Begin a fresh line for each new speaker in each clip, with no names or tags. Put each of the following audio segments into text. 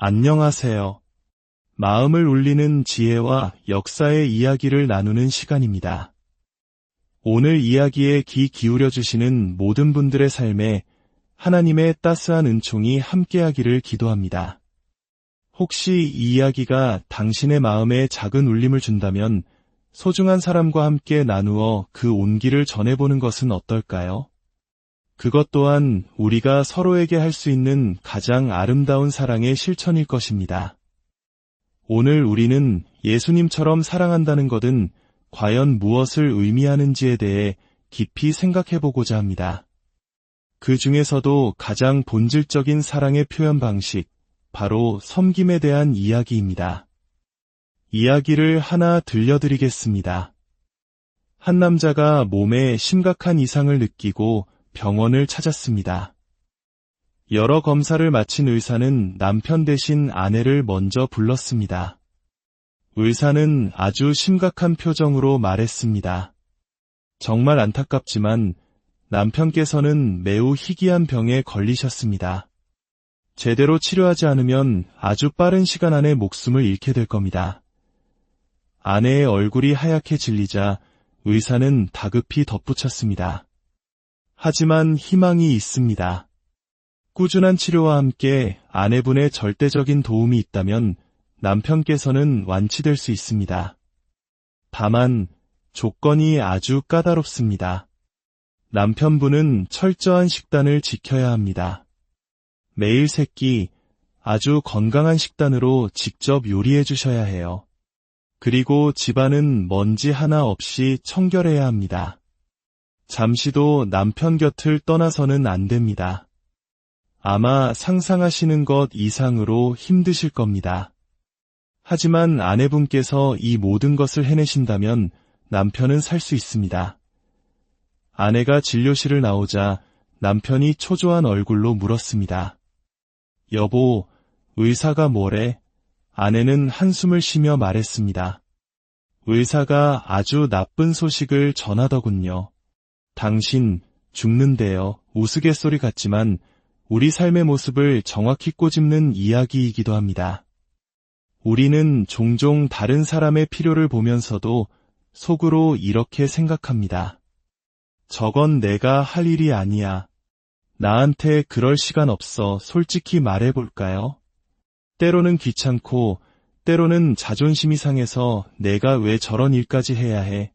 안녕하세요. 마음을 울리는 지혜와 역사의 이야기를 나누는 시간입니다. 오늘 이야기에 귀 기울여 주시는 모든 분들의 삶에 하나님의 따스한 은총이 함께하기를 기도합니다. 혹시 이 이야기가 당신의 마음에 작은 울림을 준다면 소중한 사람과 함께 나누어 그 온기를 전해보는 것은 어떨까요? 그것 또한 우리가 서로에게 할 수 있는 가장 아름다운 사랑의 실천일 것입니다. 오늘 우리는 예수님처럼 사랑한다는 것은 과연 무엇을 의미하는지에 대해 깊이 생각해 보고자 합니다. 그 중에서도 가장 본질적인 사랑의 표현 방식, 바로 섬김에 대한 이야기입니다. 이야기를 하나 들려드리겠습니다. 한 남자가 몸에 심각한 이상을 느끼고 병원을 찾았습니다. 여러 검사를 마친 의사는 남편 대신 아내를 먼저 불렀습니다. 의사는 아주 심각한 표정으로 말했습니다. 정말 안타깝지만 남편께서는 매우 희귀한 병에 걸리셨습니다. 제대로 치료하지 않으면 아주 빠른 시간 안에 목숨을 잃게 될 겁니다. 아내의 얼굴이 하얗게 질리자 의사는 다급히 덧붙였습니다. 하지만 희망이 있습니다. 꾸준한 치료와 함께 아내분의 절대적인 도움이 있다면 남편께서는 완치될 수 있습니다. 다만 조건이 아주 까다롭습니다. 남편분은 철저한 식단을 지켜야 합니다. 매일 세끼 아주 건강한 식단으로 직접 요리해 주셔야 해요. 그리고 집안은 먼지 하나 없이 청결해야 합니다. 잠시도 남편 곁을 떠나서는 안 됩니다. 아마 상상하시는 것 이상으로 힘드실 겁니다. 하지만 아내분께서 이 모든 것을 해내신다면 남편은 살 수 있습니다. 아내가 진료실을 나오자 남편이 초조한 얼굴로 물었습니다. 여보, 의사가 뭐래? 아내는 한숨을 쉬며 말했습니다. 의사가 아주 나쁜 소식을 전하더군요. 당신 죽는데요. 우스갯소리 같지만 우리 삶의 모습을 정확히 꼬집는 이야기이기도 합니다. 우리는 종종 다른 사람의 필요를 보면서도 속으로 이렇게 생각합니다. 저건 내가 할 일이 아니야. 나한테 그럴 시간 없어 솔직히 말해볼까요? 때로는 귀찮고, 때로는 자존심이 상해서 내가 왜 저런 일까지 해야 해.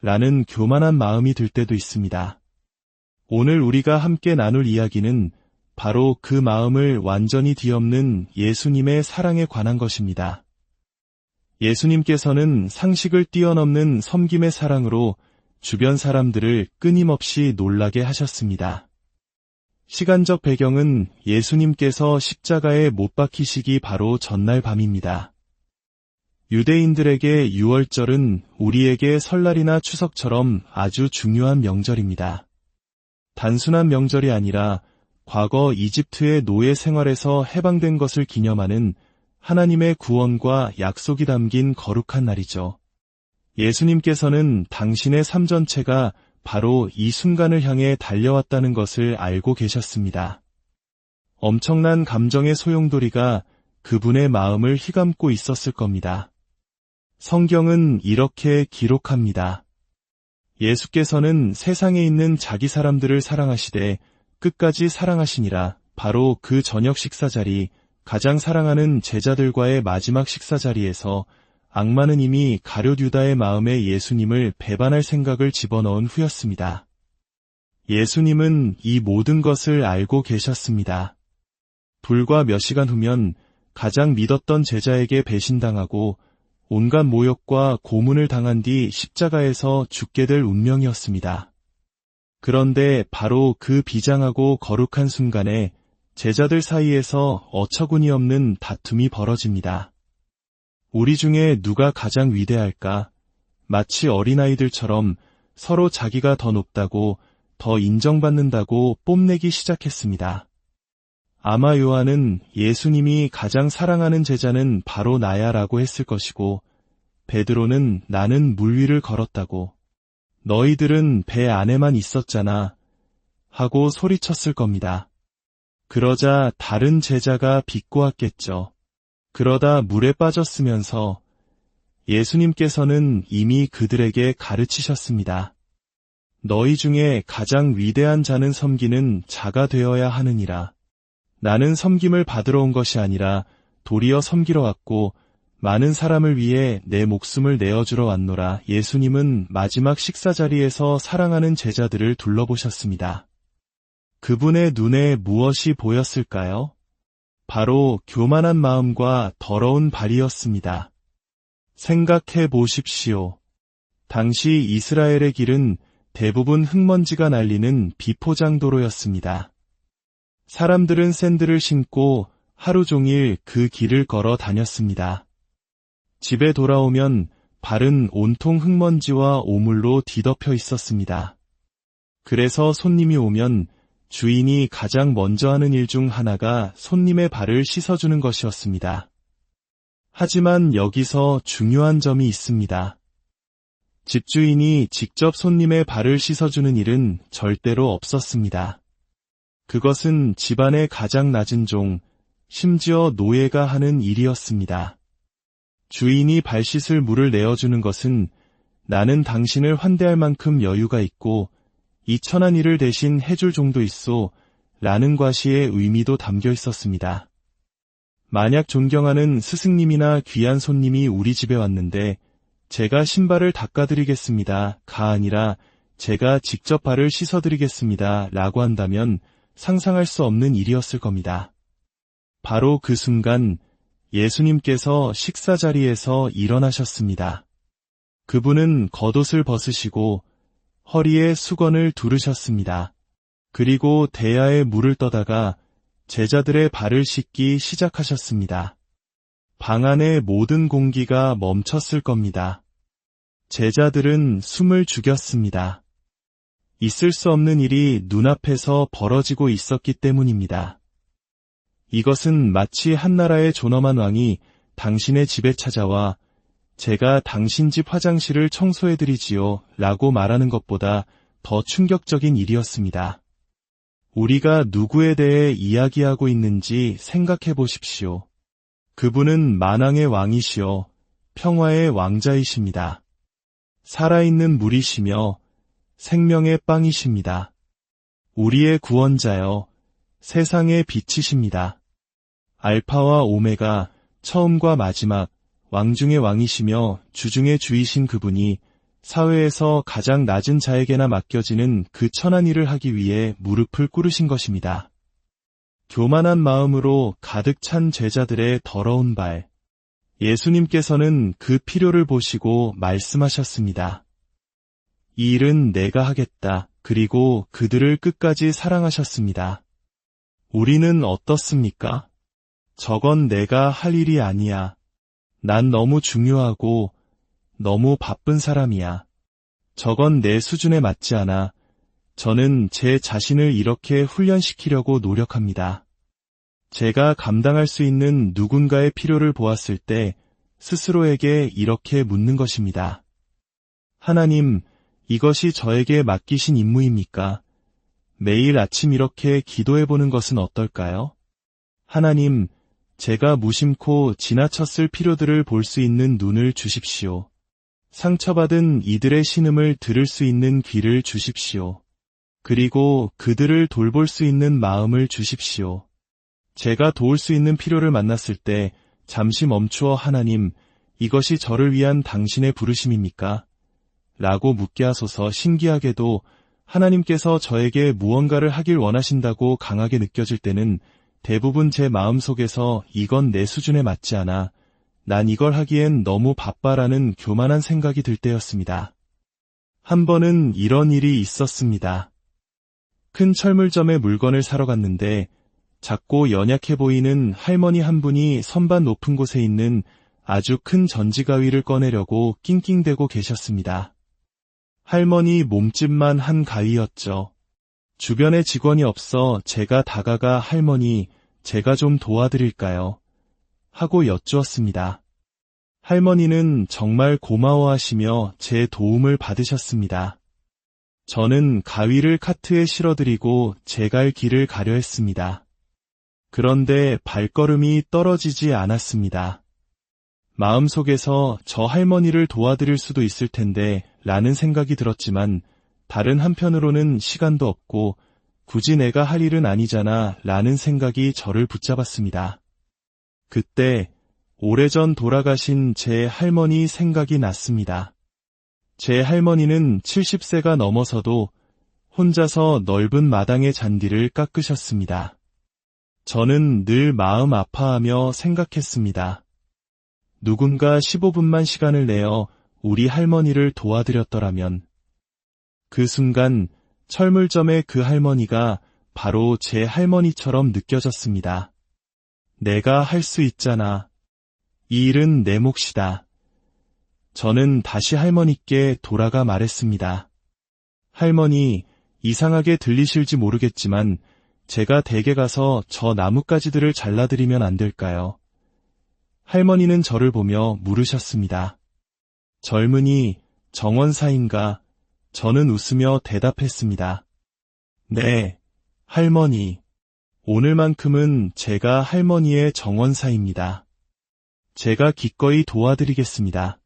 라는 교만한 마음이 들 때도 있습니다. 오늘 우리가 함께 나눌 이야기는 바로 그 마음을 완전히 뒤엎는 예수님의 사랑에 관한 것입니다. 예수님께서는 상식을 뛰어넘는 섬김의 사랑으로 주변 사람들을 끊임없이 놀라게 하셨습니다. 시간적 배경은 예수님께서 십자가에 못 박히시기 바로 전날 밤입니다. 유대인들에게 6월절은 우리에게 설날이나 추석처럼 아주 중요한 명절입니다. 단순한 명절이 아니라 과거 이집트의 노예 생활에서 해방된 것을 기념하는 하나님의 구원과 약속이 담긴 거룩한 날이죠. 예수님께서는 당신의 삶 전체가 바로 이 순간을 향해 달려왔다는 것을 알고 계셨습니다. 엄청난 감정의 소용돌이가 그분의 마음을 휘감고 있었을 겁니다. 성경은 이렇게 기록합니다. 예수께서는 세상에 있는 자기 사람들을 사랑하시되 끝까지 사랑하시니라 바로 그 저녁 식사 자리, 가장 사랑하는 제자들과의 마지막 식사 자리에서 악마는 이미 가룟 유다의 마음에 예수님을 배반할 생각을 집어넣은 후였습니다. 예수님은 이 모든 것을 알고 계셨습니다. 불과 몇 시간 후면 가장 믿었던 제자에게 배신당하고 온갖 모욕과 고문을 당한 뒤 십자가에서 죽게 될 운명이었습니다. 그런데 바로 그 비장하고 거룩한 순간에 제자들 사이에서 어처구니 없는 다툼이 벌어집니다. 우리 중에 누가 가장 위대할까? 마치 어린아이들처럼 서로 자기가 더 높다고 더 인정받는다고 뽐내기 시작했습니다. 아마 요한은 예수님이 가장 사랑하는 제자는 바로 나야 라고 했을 것이고, 베드로는 나는 물 위를 걸었다고, 너희들은 배 안에만 있었잖아, 하고 소리쳤을 겁니다. 그러자 다른 제자가 비꼬았겠죠. 그러다 물에 빠졌으면서 예수님께서는 이미 그들에게 가르치셨습니다. 너희 중에 가장 위대한 자는 섬기는 자가 되어야 하느니라. 나는 섬김을 받으러 온 것이 아니라 도리어 섬기러 왔고 많은 사람을 위해 내 목숨을 내어주러 왔노라. 예수님은 마지막 식사 자리에서 사랑하는 제자들을 둘러보셨습니다. 그분의 눈에 무엇이 보였을까요? 바로 교만한 마음과 더러운 발이었습니다. 생각해 보십시오. 당시 이스라엘의 길은 대부분 흙먼지가 날리는 비포장도로였습니다. 사람들은 샌들을 신고 하루 종일 그 길을 걸어 다녔습니다. 집에 돌아오면 발은 온통 흙먼지와 오물로 뒤덮여 있었습니다. 그래서 손님이 오면 주인이 가장 먼저 하는 일 중 하나가 손님의 발을 씻어주는 것이었습니다. 하지만 여기서 중요한 점이 있습니다. 집주인이 직접 손님의 발을 씻어주는 일은 절대로 없었습니다. 그것은 집안의 가장 낮은 종, 심지어 노예가 하는 일이었습니다. 주인이 발 씻을 물을 내어주는 것은 나는 당신을 환대할 만큼 여유가 있고 이 천한 일을 대신 해줄 정도 있소 라는 과시의 의미도 담겨 있었습니다. 만약 존경하는 스승님이나 귀한 손님이 우리 집에 왔는데 제가 신발을 닦아드리겠습니다. 가 아니라 제가 직접 발을 씻어드리겠습니다. 라고 한다면 상상할 수 없는 일이었을 겁니다. 바로 그 순간 예수님께서 식사 자리에서 일어나셨습니다. 그분은 겉옷을 벗으시고 허리에 수건을 두르셨습니다. 그리고 대야에 물을 떠다가 제자들의 발을 씻기 시작하셨습니다. 방 안의 모든 공기가 멈췄을 겁니다. 제자들은 숨을 죽였습니다. 있을 수 없는 일이 눈앞에서 벌어지고 있었기 때문입니다. 이것은 마치 한나라의 존엄한 왕이 당신의 집에 찾아와 제가 당신 집 화장실을 청소해드리지요 라고 말하는 것보다 더 충격적인 일이었습니다. 우리가 누구에 대해 이야기하고 있는지 생각해 보십시오. 그분은 만왕의 왕이시여 평화의 왕자이십니다. 살아있는 물이시며 생명의 빵이십니다. 우리의 구원자여 세상의 빛이십니다. 알파와 오메가 처음과 마지막 왕중의 왕이시며 주중의 주이신 그분이 사회에서 가장 낮은 자에게나 맡겨지는 그 천한 일을 하기 위해 무릎을 꿇으신 것입니다. 교만한 마음으로 가득 찬 제자들의 더러운 발. 예수님께서는 그 필요를 보시고 말씀하셨습니다. 이 일은 내가 하겠다. 그리고 그들을 끝까지 사랑하셨습니다. 우리는 어떻습니까? 저건 내가 할 일이 아니야. 난 너무 중요하고 너무 바쁜 사람이야. 저건 내 수준에 맞지 않아. 저는 제 자신을 이렇게 훈련시키려고 노력합니다. 제가 감당할 수 있는 누군가의 필요를 보았을 때 스스로에게 이렇게 묻는 것입니다. 하나님, 이것이 저에게 맡기신 임무입니까? 매일 아침 이렇게 기도해보는 것은 어떨까요? 하나님, 제가 무심코 지나쳤을 필요들을 볼 수 있는 눈을 주십시오. 상처받은 이들의 신음을 들을 수 있는 귀를 주십시오. 그리고 그들을 돌볼 수 있는 마음을 주십시오. 제가 도울 수 있는 필요를 만났을 때 잠시 멈추어 하나님, 이것이 저를 위한 당신의 부르심입니까? 라고 묻게 하소서 신기하게도 하나님께서 저에게 무언가를 하길 원하신다고 강하게 느껴질 때는 대부분 제 마음 속에서 이건 내 수준에 맞지 않아. 난 이걸 하기엔 너무 바빠라는 교만한 생각이 들 때였습니다. 한 번은 이런 일이 있었습니다. 큰 철물점에 물건을 사러 갔는데 작고 연약해 보이는 할머니 한 분이 선반 높은 곳에 있는 아주 큰 전지가위를 꺼내려고 낑낑대고 계셨습니다. 할머니 몸집만 한 가위였죠. 주변에 직원이 없어 제가 다가가 할머니, 제가 좀 도와드릴까요? 하고 여쭈었습니다. 할머니는 정말 고마워하시며 제 도움을 받으셨습니다. 저는 가위를 카트에 실어드리고 제 갈 길을 가려 했습니다. 그런데 발걸음이 떨어지지 않았습니다. 마음속에서 저 할머니를 도와드릴 수도 있을 텐데 라는 생각이 들었지만 다른 한편으로는 시간도 없고 굳이 내가 할 일은 아니잖아 라는 생각이 저를 붙잡았습니다. 그때 오래전 돌아가신 제 할머니 생각이 났습니다. 제 할머니는 70세가 넘어서도 혼자서 넓은 마당의 잔디를 깎으셨습니다. 저는 늘 마음 아파하며 생각했습니다. 누군가 15분만 시간을 내어 우리 할머니를 도와드렸더라면 그 순간 철물점의 그 할머니가 바로 제 할머니처럼 느껴졌습니다. 내가 할 수 있잖아. 이 일은 내 몫이다. 저는 다시 할머니께 돌아가 말했습니다. 할머니, 이상하게 들리실지 모르겠지만 제가 댁에 가서 저 나뭇가지들을 잘라드리면 안 될까요? 할머니는 저를 보며 물으셨습니다. 젊은이, 정원사인가? 저는 웃으며 대답했습니다. 네, 할머니. 오늘만큼은 제가 할머니의 정원사입니다. 제가 기꺼이 도와드리겠습니다.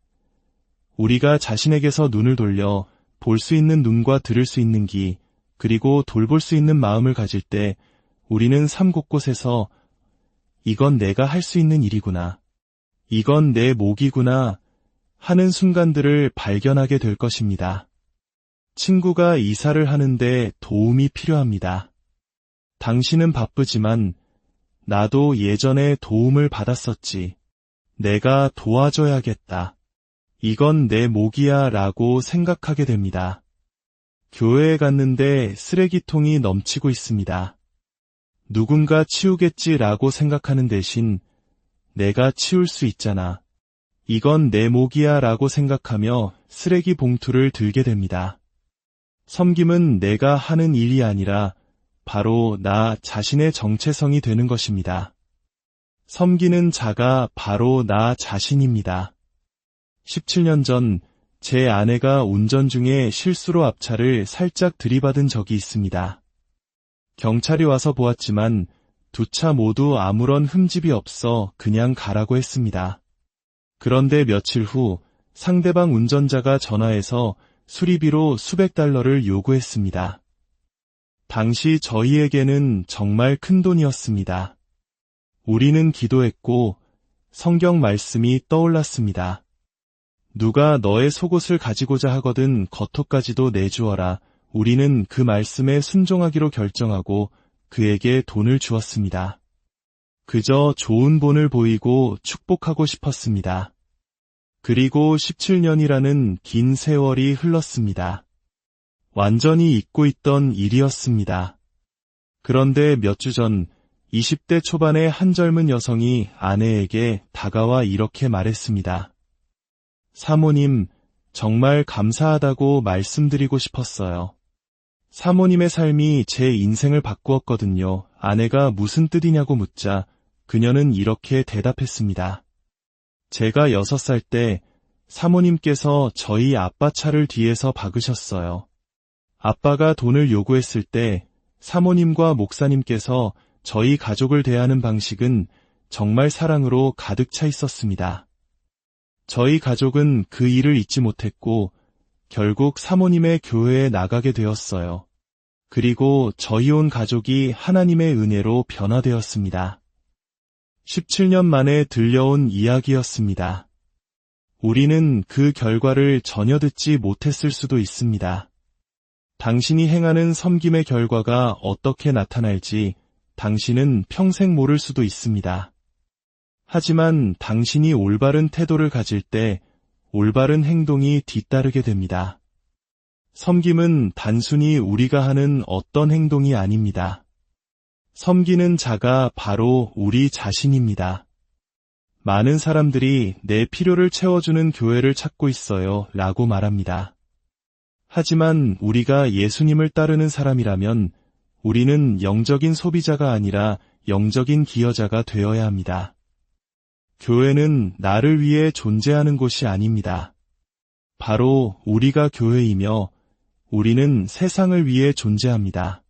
우리가 자신에게서 눈을 돌려 볼 수 있는 눈과 들을 수 있는 귀, 그리고 돌볼 수 있는 마음을 가질 때 우리는 삶 곳곳에서 이건 내가 할 수 있는 일이구나. 이건 내 목이구나 하는 순간들을 발견하게 될 것입니다. 친구가 이사를 하는데 도움이 필요합니다. 당신은 바쁘지만 나도 예전에 도움을 받았었지. 내가 도와줘야겠다. 이건 내 목이야 라고 생각하게 됩니다. 교회에 갔는데 쓰레기통이 넘치고 있습니다. 누군가 치우겠지 라고 생각하는 대신 내가 치울 수 있잖아. 이건 내 목이야 라고 생각하며 쓰레기 봉투를 들게 됩니다. 섬김은 내가 하는 일이 아니라 바로 나 자신의 정체성이 되는 것입니다. 섬기는 자가 바로 나 자신입니다. 17년 전 제 아내가 운전 중에 실수로 앞차를 살짝 들이받은 적이 있습니다. 경찰이 와서 보았지만 두 차 모두 아무런 흠집이 없어 그냥 가라고 했습니다. 그런데 며칠 후 상대방 운전자가 전화해서 수리비로 수백 달러를 요구했습니다. 당시 저희에게는 정말 큰 돈이었습니다. 우리는 기도했고 성경 말씀이 떠올랐습니다. 누가 너의 속옷을 가지고자 하거든 겉옷까지도 내주어라. 우리는 그 말씀에 순종하기로 결정하고 그에게 돈을 주었습니다. 그저 좋은 본을 보이고 축복하고 싶었습니다. 그리고 17년이라는 긴 세월이 흘렀습니다. 완전히 잊고 있던 일이었습니다. 그런데 몇 주 전 20대 초반의 한 젊은 여성이 아내에게 다가와 이렇게 말했습니다. 사모님, 정말 감사하다고 말씀드리고 싶었어요. 사모님의 삶이 제 인생을 바꾸었거든요. 아내가 무슨 뜻이냐고 묻자 그녀는 이렇게 대답했습니다. 제가 6살 때 사모님께서 저희 아빠 차를 뒤에서 박으셨어요. 아빠가 돈을 요구했을 때 사모님과 목사님께서 저희 가족을 대하는 방식은 정말 사랑으로 가득 차 있었습니다. 저희 가족은 그 일을 잊지 못했고 결국 사모님의 교회에 나가게 되었어요. 그리고 저희 온 가족이 하나님의 은혜로 변화되었습니다. 17년 만에 들려온 이야기였습니다. 우리는 그 결과를 전혀 듣지 못했을 수도 있습니다. 당신이 행하는 섬김의 결과가 어떻게 나타날지 당신은 평생 모를 수도 있습니다. 하지만 당신이 올바른 태도를 가질 때 올바른 행동이 뒤따르게 됩니다. 섬김은 단순히 우리가 하는 어떤 행동이 아닙니다. 섬기는 자가 바로 우리 자신입니다. 많은 사람들이 내 필요를 채워주는 교회를 찾고 있어요 라고 말합니다. 하지만 우리가 예수님을 따르는 사람이라면 우리는 영적인 소비자가 아니라 영적인 기여자가 되어야 합니다. 교회는 나를 위해 존재하는 곳이 아닙니다. 바로 우리가 교회이며 우리는 세상을 위해 존재합니다.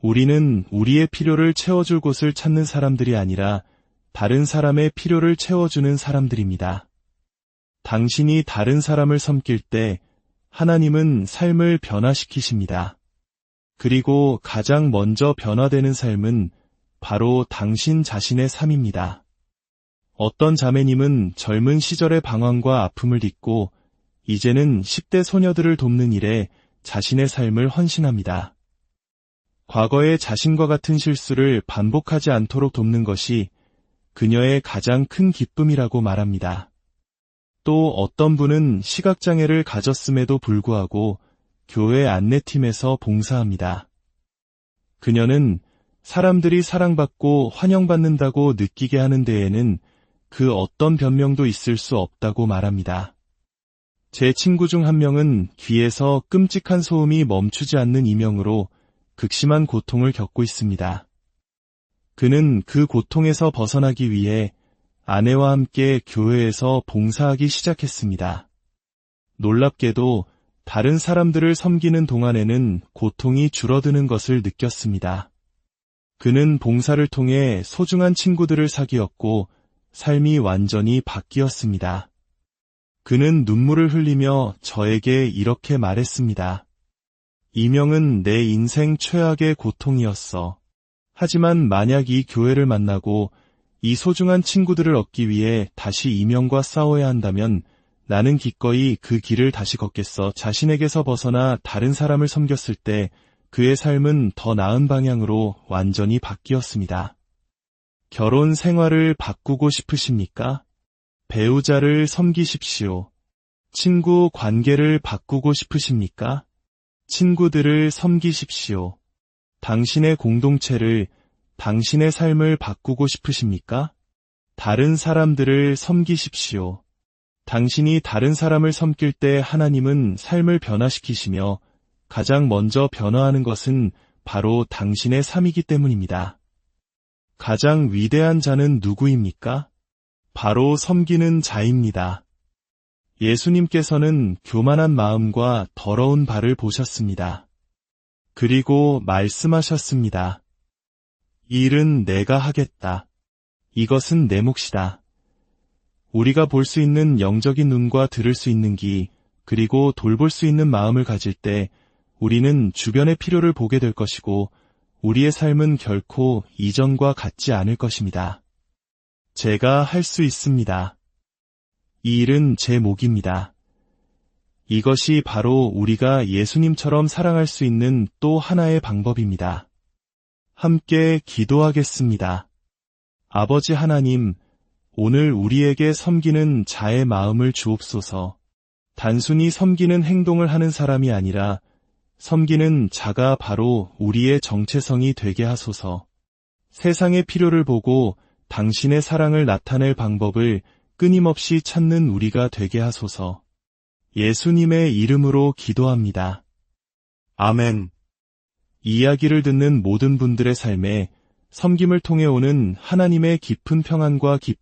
우리는 우리의 필요를 채워줄 곳을 찾는 사람들이 아니라 다른 사람의 필요를 채워주는 사람들입니다. 당신이 다른 사람을 섬길 때 하나님은 삶을 변화시키십니다. 그리고 가장 먼저 변화되는 삶은 바로 당신 자신의 삶입니다. 어떤 자매님은 젊은 시절의 방황과 아픔을 딛고 이제는 10대 소녀들을 돕는 일에 자신의 삶을 헌신합니다. 과거의 자신과 같은 실수를 반복하지 않도록 돕는 것이 그녀의 가장 큰 기쁨이라고 말합니다. 또 어떤 분은 시각장애를 가졌음에도 불구하고 교회 안내팀에서 봉사합니다. 그녀는 사람들이 사랑받고 환영받는다고 느끼게 하는 데에는 그 어떤 변명도 있을 수 없다고 말합니다. 제 친구 중 한 명은 귀에서 끔찍한 소음이 멈추지 않는 이명으로 극심한 고통을 겪고 있습니다. 그는 그 고통에서 벗어나기 위해 아내와 함께 교회에서 봉사하기 시작했습니다. 놀랍게도 다른 사람들을 섬기는 동안에는 고통이 줄어드는 것을 느꼈습니다. 그는 봉사를 통해 소중한 친구들을 사귀었고 삶이 완전히 바뀌었습니다. 그는 눈물을 흘리며 저에게 이렇게 말했습니다. 이명은 내 인생 최악의 고통이었어. 하지만 만약 이 교회를 만나고 이 소중한 친구들을 얻기 위해 다시 이명과 싸워야 한다면 나는 기꺼이 그 길을 다시 걷겠어. 자신에게서 벗어나 다른 사람을 섬겼을 때 그의 삶은 더 나은 방향으로 완전히 바뀌었습니다. 결혼 생활을 바꾸고 싶으십니까? 배우자를 섬기십시오. 친구 관계를 바꾸고 싶으십니까? 친구들을 섬기십시오. 당신의 공동체를, 당신의 삶을 바꾸고 싶으십니까? 다른 사람들을 섬기십시오. 당신이 다른 사람을 섬길 때 하나님은 삶을 변화시키시며 가장 먼저 변화하는 것은 바로 당신의 삶이기 때문입니다. 가장 위대한 자는 누구입니까? 바로 섬기는 자입니다. 예수님께서는 교만한 마음과 더러운 발을 보셨습니다. 그리고 말씀하셨습니다. 일은 내가 하겠다. 이것은 내 몫이다. 우리가 볼 수 있는 영적인 눈과 들을 수 있는 귀, 그리고 돌볼 수 있는 마음을 가질 때 우리는 주변의 필요를 보게 될 것이고 우리의 삶은 결코 이전과 같지 않을 것입니다. 제가 할 수 있습니다. 이 일은 제 목입니다. 이것이 바로 우리가 예수님처럼 사랑할 수 있는 또 하나의 방법입니다. 함께 기도하겠습니다. 아버지 하나님, 오늘 우리에게 섬기는 자의 마음을 주옵소서. 단순히 섬기는 행동을 하는 사람이 아니라 섬기는 자가 바로 우리의 정체성이 되게 하소서. 세상의 필요를 보고 당신의 사랑을 나타낼 방법을 끊임없이 찾는 우리가 되게 하소서. 예수님의 이름으로 기도합니다. 아멘. 이야기를 듣는 모든 분들의 삶에 섬김을 통해 오는 하나님의 깊은 평안과 기쁨